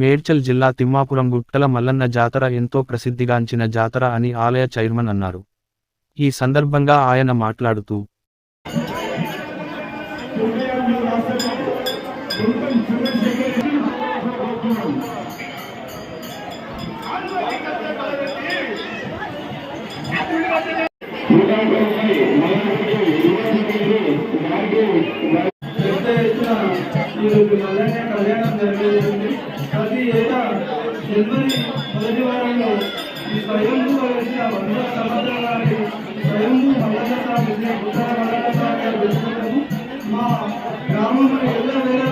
మేడ్చల్ జిల్లా తిమ్మాపురం గుట్టల మల్లన్న జాతర ఎంతో ప్రసిద్ధిగాంచిన జాతర అని ఆలయ చైర్మన్ అన్నారు. ఈ సందర్భంగా ఆయన మాట్లాడుతూ ఈరోజు కళ్యాణం జరిగేది. ప్రతి ఏటా జనవరి మొదటి వారంలో ఈ స్వయంభూ వచ్చిన వంద సంవత్సరాలకి స్వయంభూ మల్లన్న స్వామి ఉత్తర మల్లన్న స్వామి మా గ్రామంలో ఎన్నో వేళ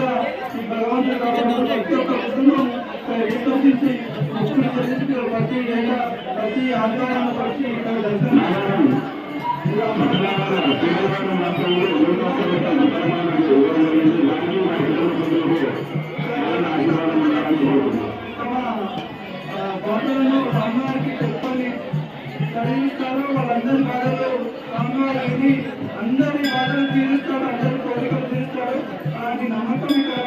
ఈ భగవంతుడు ప్రతి ఒక్క కుటుంబం విశ్వసించి భక్తులు చెల్లించుకుని ప్రతి ఏటా ప్రతి ఆదివారం వచ్చి ఇక్కడ దర్శనం బాటలను స్వామివారికి చెప్పని చదివిస్తారు వాళ్ళందరి బాధలు స్వామివారు అందరి బాధలు తీరుస్తాడు అందరి కోరికలు తీరుస్తాడు అలాంటి నమ్మకం ఇక్కడ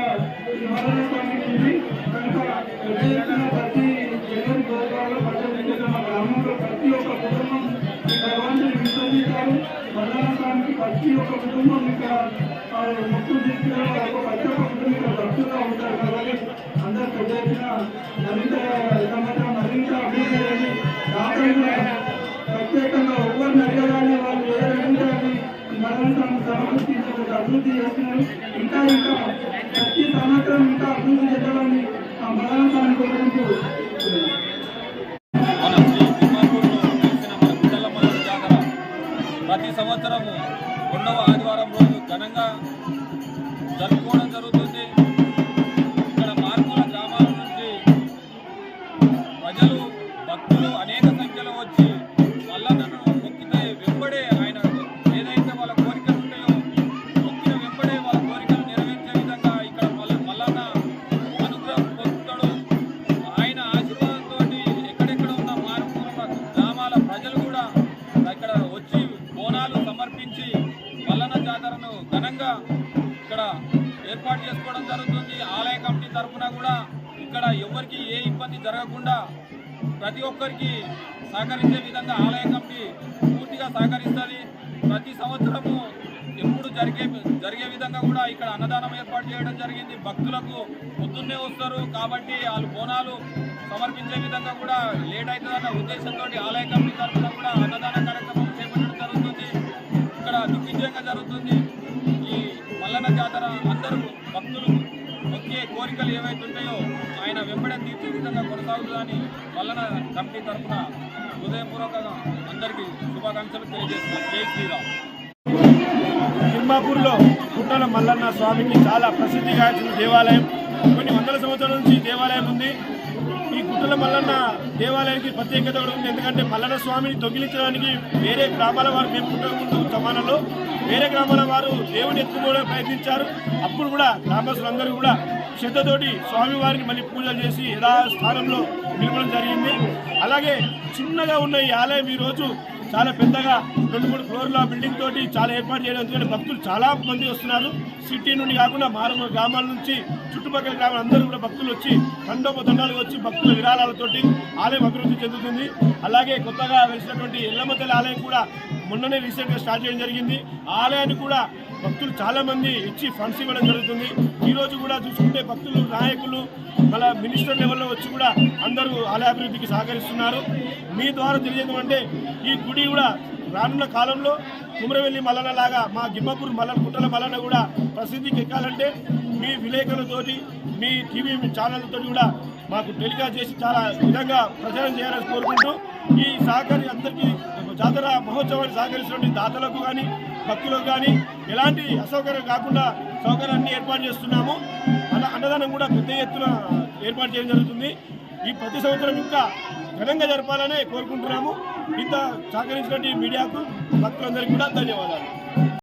ఈ మరణ స్వామికి ఉంది. కనుక పెద్ద ఎత్తున ప్రతి జగన్ గోపాలలో ప్రజలు మా గ్రామంలో ప్రతి ఒక్క కుటుంబం ఈ భగవంతుని విశ్వసిస్తారు మరణ స్వామికి ప్రతి ఒక్క కుటుంబం ఇక్కడ ముక్కు తీసుకున్న ఒక ప్రతి ఒక్క కుటుంబం ఇక్కడ భక్తులుగా ఉంటారు. కాబట్టి అందరు పెద్ద ఎత్తున మరింత సమకూర్చి అభివృద్ధి చేస్తున్నారు ఇంకా ఇంకా ప్రతి సంవత్సరం ఇంకా అభివృద్ధి చేయాలని ఆ మరణ స్వామి కోరుకుంటూ ప్రతి సంవత్సరము రెండవ ఆదివారం రోజు ఘనంగా జరుపుకోవడం జరుగుతుంది. మల్లన్న జాతరను ఘనంగా ఇక్కడ ఏర్పాటు చేసుకోవడం జరుగుతుంది. ఆలయ కమిటీ తరఫున కూడా ఇక్కడ ఎవరికి ఏ ఇబ్బంది జరగకుండా ప్రతి ఒక్కరికి సహకరించే విధంగా ఆలయ కమిటీ పూర్తిగా సహకరిస్తుంది. ప్రతి సంవత్సరము ఎప్పుడు జరిగే జరిగే విధంగా కూడా ఇక్కడ అన్నదానం ఏర్పాటు చేయడం జరిగింది. భక్తులకు పొద్దున్నే వస్తారు. కాబట్టి వాళ్ళు బోనాలు సమర్పించే విధంగా కూడా లేట్ అవుతుందన్న ఉద్దేశంతో ఆలయ కమిటీ తరఫున కూడా మొక్కే కోరికలు ఆయన వెంబడే తీర్చే విధంగా కొనసాగుతుందని వలన కమిటీ తరఫున హృదయపూర్వకంగా అందరికీ శుభాకాంక్షలు తెలియజేస్తున్నాను జై శ్రీరామ్. తిమ్మాపూర్లో గుట్టల మల్లన్న స్వామికి చాలా ప్రసిద్ధిగాంచిన దేవాలయం. కొన్ని వందల సంవత్సరాల నుంచి దేవాలయం ఉంది. ఈ గుట్టల మల్లన్న దేవాలయానికి ప్రత్యేకత కూడా ఉంది. ఎందుకంటే మల్లన్న స్వామిని దొంగిలించడానికి వేరే గ్రామాల వారు మేము ముందు సమానంలో వేరే గ్రామాల వారు దేవుని ఎత్తుకోవడానికి ప్రయత్నించారు. అప్పుడు కూడా గ్రామస్తులందరూ కూడా శ్రద్ధతోటి స్వామివారిని మళ్ళీ పూజలు చేసి యథాస్థానంలో నిలవడం జరిగింది. అలాగే చిన్నగా ఉన్న ఈ ఆలయం ఈరోజు చాలా పెద్దగా రెండు మూడు ఫ్లోర్ల బిల్డింగ్ తోటి చాలా ఏర్పాటు చేయడం ఎందుకంటే భక్తులు చాలా మంది వస్తున్నారు. సిటీ నుండి కాకుండా మారు గ్రామాల నుంచి చుట్టుపక్కల గ్రామాల అందరూ కూడా భక్తులు వచ్చి తండోపతండాలు వచ్చి భక్తులు విరాళాలతోటి ఆలయం అభివృద్ధి చెందుతుంది. అలాగే కొత్తగా వెలిసినటువంటి ఎల్లమ్మ తల్లి ఆలయం కూడా మొన్ననే రీసెంట్గా స్టార్ట్ చేయడం జరిగింది. ఆలయాన్ని కూడా భక్తులు చాలామంది ఇచ్చి ఫండ్స్ ఇవ్వడం జరుగుతుంది. ఈరోజు కూడా చూసుకుంటే భక్తులు నాయకులు మళ్ళా మినిస్టర్ లెవెల్లో వచ్చి కూడా అందరూ ఆలయ అభివృద్ధికి సహకరిస్తున్నారు. మీ ద్వారా తెలియజేయడం ఈ గుడి కూడా రానున్న కాలంలో కుమరవెల్లి మల్లన లాగా మా గిమ్మపూర్ మల్లన కుట్టల మల్లన కూడా ప్రసిద్ధికి ఎక్కాలంటే మీ విలేకరులతోటి మీ టీవీ ఛానళ్ళతో కూడా మాకు టెలికాస్ట్ చేసి చాలా విధంగా ప్రచారం చేయాలని కోరుకుంటూ ఈ సహకారి అందరికీ జాతర మహోత్సవాన్ని సహకరిస్తున్న దాతలకు కానీ భక్తులకు కానీ ఎలాంటి అసౌకర్యం కాకుండా సౌకర్యాన్ని ఏర్పాటు చేస్తున్నాము. అలా అన్నదానం కూడా పెద్ద ఎత్తున ఏర్పాటు చేయడం జరుగుతుంది. ఈ ప్రతి సంవత్సరం ఇంకా ఘనంగా జరపాలనే కోరుకుంటున్నాము. ఇంత సహకరించినటువంటి మీడియాకు భక్తులందరికీ కూడా ధన్యవాదాలు.